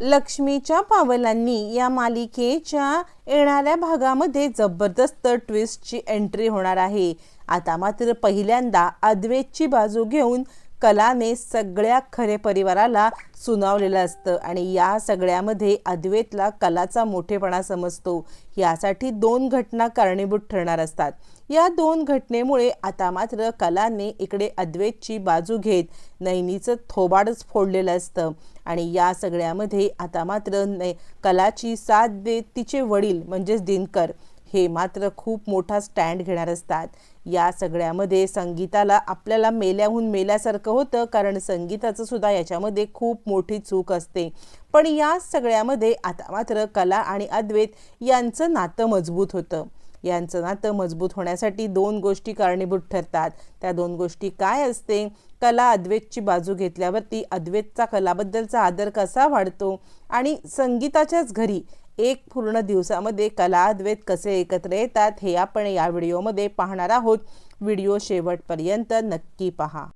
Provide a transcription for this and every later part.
लक्ष्मीच्या पावलांनी या मालिकेच्या येणाऱ्या भागामध्ये जबरदस्त ट्विस्टची एंट्री होणार आहे. आता मात्र पहिल्यांदा अद्वैतची बाजू घेऊन कलाने सगळ्या खरे परिवाराला सुनावलेलं असतं आणि या सगळ्यामध्ये अद्वैतला कलाचा मोठेपणा समजतो. यासाठी दोन घटना कारणीभूत ठरणार असतात. या दोन घटनेमुळे आता मात्र कलाने इकडे अद्वैतची बाजू घेत नैनीचं थोबाडच फोडलेलं असतं. आणि या सगळ्यामध्ये आता मात्र नै कलाची साथ देत तिचे वडील म्हणजेच दिनकर हे मात्र खूप मोठा स्टँड घेणार असतात. या सगळ्यामध्ये संगीताला आपल्याला मेल्याहून मेल्यासारखं होतं कारण संगीताचं सुद्धा याच्यामध्ये खूप मोठी चूक असते. पण या सगळ्यामध्ये आता मात्र कला आणि अद्वैत यांचं नातं मजबूत होतं. यांचं नातं मजबूत होण्यासाठी दोन गोष्टी कारणीभूत ठरतात. त्या दोन गोष्टी काय असते? कला अद्वैतची बाजू घेतल्यावरती अद्वैतचा कलाबद्दलचा आदर कसा वाढतो? आणि संगीताच्याच घरी एक पूर्ण दिवसामध्ये कला अद्वैत कसे एकत्र येतात हे आपण या व्हिडिओमध्ये पाहणार आहोत. व्हिडिओ शेवटपर्यंत नक्की पहा.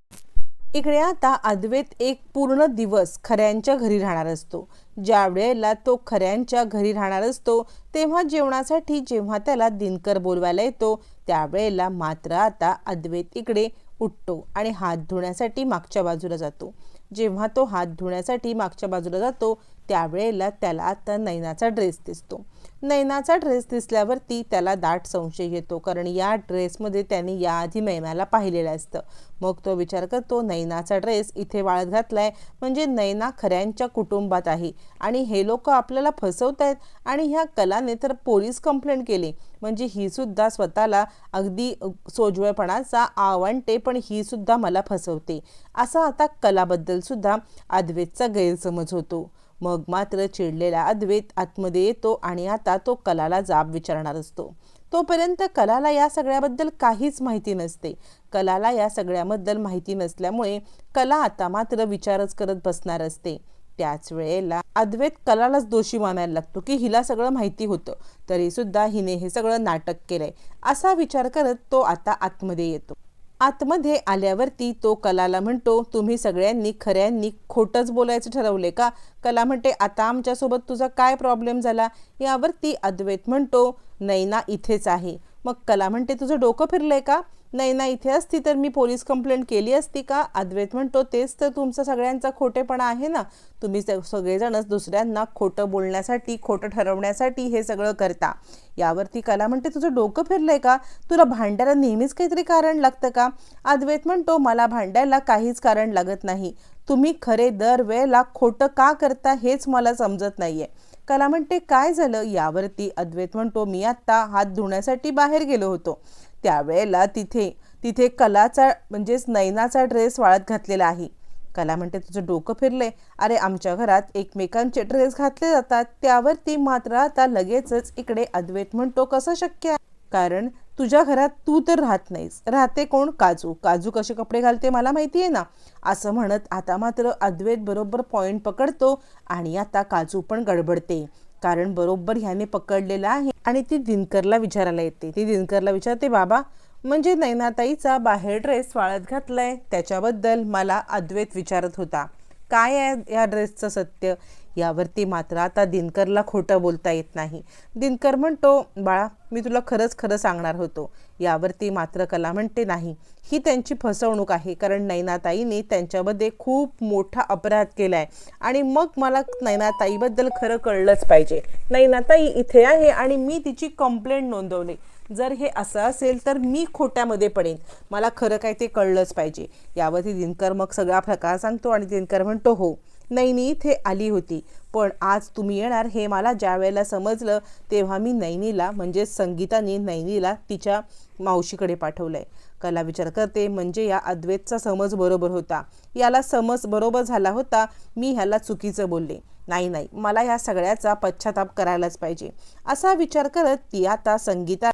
इकडे आता अद्वैत एक पूर्ण दिवस खऱ्यांच्या घरी राहणार असतो. ज्या वेळेला तो खऱ्यांच्या घरी राहणार असतो तेव्हा जेवणासाठी जेव्हा त्याला दिनकर बोलवायला येतो त्यावेळेला मात्र आता अद्वैत इकडे उठतो आणि हात धुण्यासाठी मागच्या बाजूला जातो. जेव्हा तो हात धुण्यासाठी मागच्या बाजूला जातो त्यावेळेला त्याला आता नैनाचा ड्रेस दिसतो. नैनाचा ड्रेस दिसल्यावरती त्याला दाट संशय येतो कारण या ड्रेसमध्ये त्याने याआधी नैनाला पाहिलेलं असतं. मग तो विचार करतो नैनाचा ड्रेस इथे वाळत घातलाय म्हणजे नैना खऱ्यांच्या कुटुंबात आहे आणि हे लोक आपल्याला फसवत आहेत आणि ह्या कलाने तर पोलीस कंप्लेंट केली. म्हणजे ही सुद्धा स्वतःला अगदी सोजवळपणाचा आवडते पण ही सुद्धा मला फसवते. असा आता कलाबद्दल सुद्धा अद्वेतचा गैरसमज होतो. मग मात्र चिडलेला अद्वैत आतमध्ये येतो आणि आता तो कलाला जाब विचारणार असतो. तोपर्यंत कलाला या सगळ्याबद्दल काहीच माहिती नसते. कलाला या सगळ्याबद्दल माहिती नसल्यामुळे कला आता मात्र विचारच करत बसणार असते. त्याच वेळेला अद्वैत कलालाच दोषी मानायला लागतो की हिला सगळं माहिती होतं. तरी सुद्धा हिने हे सगळं नाटक केलंय. असा विचार करत तो आता आतमध्ये येतो. आतमध्ये आल्यावरती तो कलाला म्हणतो तुम्ही सगळ्यांनी खऱ्यांनी खोटंच बोलायचं ठरवले का? कला म्हणते आता आमच्यासोबत तुझा काय प्रॉब्लेम झाला? यावरती अद्वैत म्हणतो नैना इथेच आहे. मग कला म्हणते तुझं डोकं फिरलंय का? नाही नाही इथे असती तर मी पोलीस कंप्लेंट केली असती का? अद्वैत म्हणतो तेच तर तुमचा सगळ्यांचा खोटेपणा आहे ना. तुम्ही सगळेजणच दुसऱ्यांना खोटं बोलण्यासाठी खोटं ठरवण्यासाठी हे सगळं करता. यावरती कला म्हणते तुझं डोकं फिरलंय का? तुला भांडायला नेहमीच काहीतरी कारण लागतं का? अद्वैत म्हणतो मला भांडायला काहीच कारण लागत नाही. तुम्ही खरे दर वेळेला खोटं का करता हेच मला समजत नाहीये. कला म्हणते काय झालं? यावरती अद्वैत म्हणतो मी आत्ता हात धुण्यासाठी बाहेर गेलो होतो. त्यावेळेला तिथे तिथे कलाचा म्हणजेच नैनाचा ड्रेस वाळत घातलेला आहे. कला म्हणते तुझं डोकं फिरले अरे आमच्या घरात एकमेकांचे ड्रेस घातले जातात. त्यावरती मात्र आता लगेचच इकडे अद्वैत म्हणतो कसं शक्य आहे? कारण तुझ्या घरात तू तर राहत नाहीस. राहते कोण? काजू. काजू कसे कपडे घालते मला माहिती आहे ना. असं म्हणत आता मात्र अद्वैत बरोबर पॉईंट पकडतो आणि आता काजू पण गडबडते. कारण बरोबर ह्याने पकडलेलं आहे आणि ती दिनकरला विचारायला येते. ती दिनकरला विचारते बाबा म्हणजे नैनाताईचा बाहेर ड्रेस वाळत घातलाय त्याच्याबद्दल मला अद्वैत विचारत होता. काय आहे या ड्रेसचं सत्य? यावरती मात्र आता दिनकरला खोटं बोलता येत नाही. दिनकर म्हणतो बाळा मी तुला खरंच खरं सांगणार होतो. यावरती मात्र कला म्हणते नाही. ही त्यांची फसवणूक आहे. कारण नैनाताईने त्यांच्यामध्ये खूप मोठा अपराध केला आहे आणि मग मला नैनाताईबद्दल खरं कळलंच पाहिजे. नैनाताई इथे आहे आणि मी तिची कंप्लेंट नोंदवली. जर हे असं असेल तर मी खोट्यामध्ये पडेन. मला खरं काय ते कळलंच पाहिजे. यावरती दिनकर मग सगळा प्रकार सांगतो आणि दिनकर म्हणतो हो नैनी इथे आली होती. पण आज तुम्ही येणार हे मला ज्या वेळेला समजलं तेव्हा मी नैनीला म्हणजे संगीताने नैनीला तिच्या मावशीकडे पाठवलं आहे कला विचार करते म्हणजे या अद्वैतचा समज बरोबर होता. याला समज बरोबर झाला होता मी ह्याला चुकीचं बोलले. नाही नाही मला ह्या सगळ्याचा पश्चाताप करायलाच पाहिजे. असा विचार करत ती आता संगीता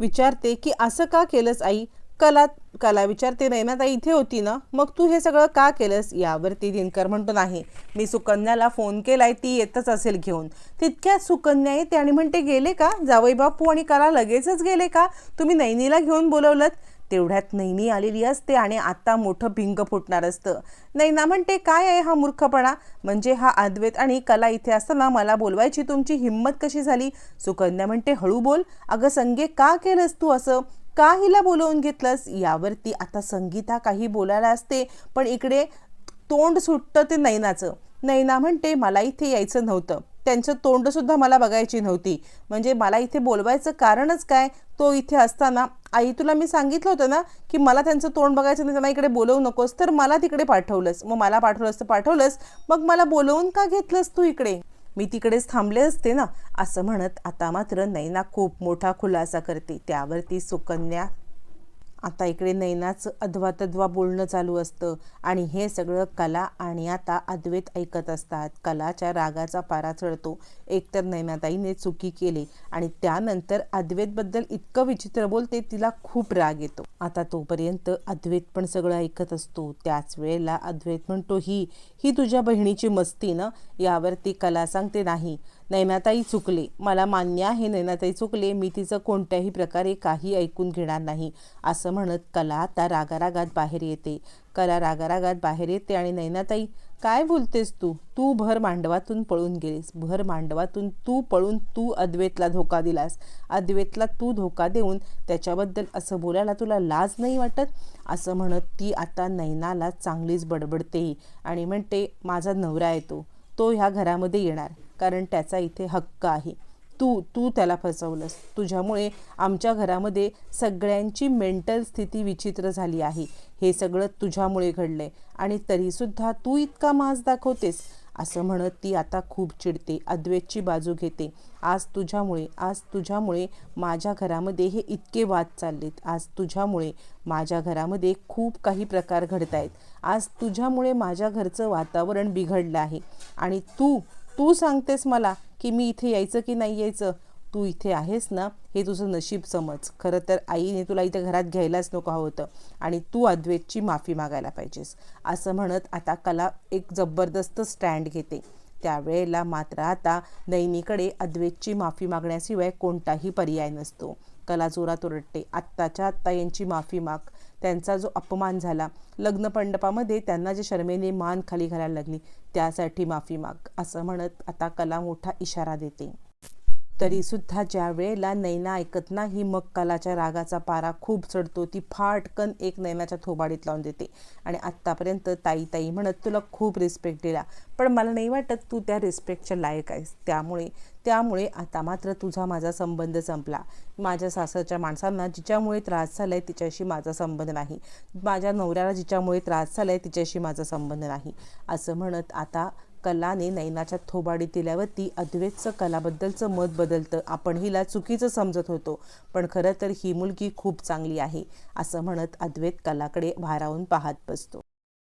विचारते की असं का केलंच आई? कला कला विचारते नैनाताई इथे होती ना? मग तू हे सगळं का केलंस? यावरती दिनकर म्हणतो नाही मी सुकन्याला फोन केलाय ती येतच असेल घेऊन. तितक्या सुकन्या येते आणि म्हणते गेले का? जावई बापू आणि कला लगेचच गेले का? तुम्ही नैनीला घेऊन बोलवलं तेवढ्यात नैनी आलेली असते आणि आता मोठं भिंग फुटणार असतं. नैना म्हणते काय आहे हा मूर्खपणा? म्हणजे हा अद्वैत आणि कला इथे असताना मला बोलवायची तुमची हिंमत कशी झाली? सुकन्या म्हणते हळू बोल. अगं संगे का केलंस तू असं? का हिला बोलवून घेतलंस? यावरती आता संगीता काही बोलायला असते पण इकडे तोंड सुटतं ते नैनाचं. नैना म्हणते मला इथे यायचं नव्हतं. त्यांचं तोंडसुद्धा मला बघायची नव्हती. म्हणजे मला इथे बोलवायचं कारणच काय? तो इथे असताना आई तुला मी सांगितलं होतं ना की मला त्यांचं तोंड बघायचं नाही त्यांना इकडे बोलवू नकोस तर मला तिकडे पाठवलंस. मग मला पाठवलंस तर पाठवलंस. मग मला बोलवून का घेतलंस तू इकडे? मी तिकडेच थांबले असते ना असं म्हणत आता मात्र नैना खूप मोठा खुलासा करते. त्यावरती सुकन्या आता इकडे नैनाचं अधवा तद्वा बोलणं चालू असतं. आणि हे सगळं कला आणि आता अद्वैत ऐकत असतात. कलाच्या रागाचा पारा चढतो. एकतर नैनाताईने चुकी केली आणि त्यानंतर अद्वैतबद्दल इतकं विचित्र बोलते तिला खूप राग येतो. आता तोपर्यंत अद्वैत पण सगळं ऐकत असतो. त्याच वेळेला अद्वैत म्हणतो ही ही तुझ्या बहिणीची मस्ती ना? यावरती कला सांगते नाही. नैनाताई चुकले. मला मान्य आहे नैनाताई चुकले. मी तिचं कोणत्याही प्रकारे काही ऐकून घेणार नाही असं म्हणत कला आता रागारागात बाहेर येते. कला रागारागात बाहेर येते आणि नैनाताई काय बोलतेस तू? तू भर मांडवातून पळून गेलीस. भर मांडवातून तू पळून तू अद्वैतला धोका दिलास. अद्वैतला तू धोका देऊन त्याच्याबद्दल असं बोलायला तुला लाज नाही वाटत? असं म्हणत ती आता नैनाला चांगलीच बडबडते आणि म्हणते माझा नवरा येतो तो ह्या घरामध्ये येणार. कारण त्याचा इथे हक्क आहे. तू तू त्याला फसवलंस. तुझ्यामुळे आमच्या घरामध्ये सगळ्यांची मेंटल स्थिती विचित्र झाली आहे. हे सगळं तुझ्यामुळे घडलंय आणि तरीसुद्धा तू इतका मास दाखवतेस असं म्हणत ती आता खूप चिडते अद्वैतची बाजू घेते. आज तुझ्यामुळे आज तुझ्यामुळे माझ्या घरामध्ये हे इतके वाद चाललेत. आज तुझ्यामुळे माझ्या घरामध्ये खूप काही प्रकार घडत आहेत आज तुझ्यामुळे माझ्या घरचं वातावरण बिघडलं आहे आणि तू तू सांगतेस मला की मी इथे यायचं की नाही यायचं? तू इथे आहेस ना हे तुझं नशीब समज. खरं तर आईने तुला इथे घरात घ्यायलाच नको हवं होतं आणि तू अद्वैतची माफी मागायला पाहिजेस. असं म्हणत आता कला एक जबरदस्त स्टँड घेते. त्यावेळेला मात्र आता नैनीकडे अद्वैतची माफी मागण्याशिवाय कोणताही पर्याय नसतो. कला जोरात ओरडते आत्ताच्या आत्ता यांची माफी माग. त्यांचा जो अपमान झाला लग्न मंडपामध्ये त्यांना जे शर्मेने मान खाली घालायला लागली त्यासाठी माफी माग असं म्हणत आता कला मोठा इशारा देते. तरी सुद्धा ज्या वेळेला नैना ऐकत नाही मग कलाच्या रागाचा पारा खूप चढतो. ती फाटकन एक नैनाच्या थोबाडीत लावून देते. आणि आत्तापर्यंत ताई ताई म्हणत तुला खूप रिस्पेक्ट दिला. पण मला नाही वाटत तू त्या रिस्पेक्टच्या लायक आहेस. त्यामुळे त्यामुळे आता मात्र तुझा माझा संबंध संपला. माझ्या सासरच्या माणसांना जिच्यामुळे त्रास झाला आहे तिच्याशी माझा संबंध नाही. माझ्या नवऱ्याला जिच्यामुळे त्रास झाला आहे तिच्याशी माझा संबंध नाही. असं म्हणत आता कलाने नैनाच्या थोबाडी दिल्यावरती अद्वैतचं कलाबद्दलचं मत बदलतं. आपण हिला चुकीचं समजत होतो पण खरं तर ही मुलगी खूप चांगली आहे असं म्हणत अद्वैत कलाकडे भारावून पाहत बसतो.